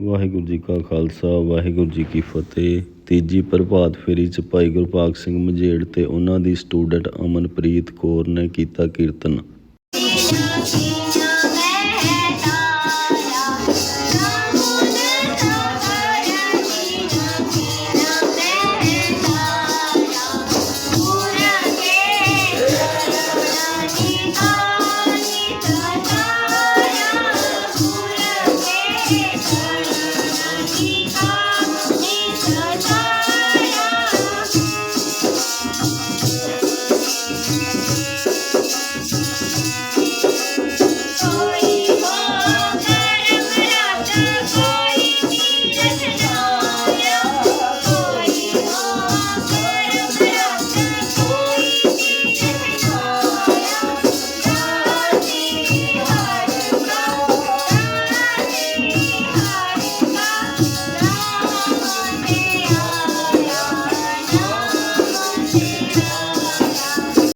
ਵਾਹਿਗੁਰੂ ਜੀ ਕਾ ਖਾਲਸਾ, ਵਾਹਿਗੁਰੂ ਜੀ ਕੀ ਫਤਿਹ ਤੀਜੀ ਪ੍ਰਭਾਤ ਫੇਰੀ ਚ ਭਾਈ ਗੁਰਪਾਲ ਸਿੰਘ ਮਝੇੜ ਤੇ ਉਹਨਾਂ ਦੀ ਸਟੂਡੈਂਟ ਅਮਨਪ੍ਰੀਤ ਕੌਰ ਨੇ ਕੀਤਾ ਕੀਰਤਨ Thank.